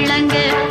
விளங்க.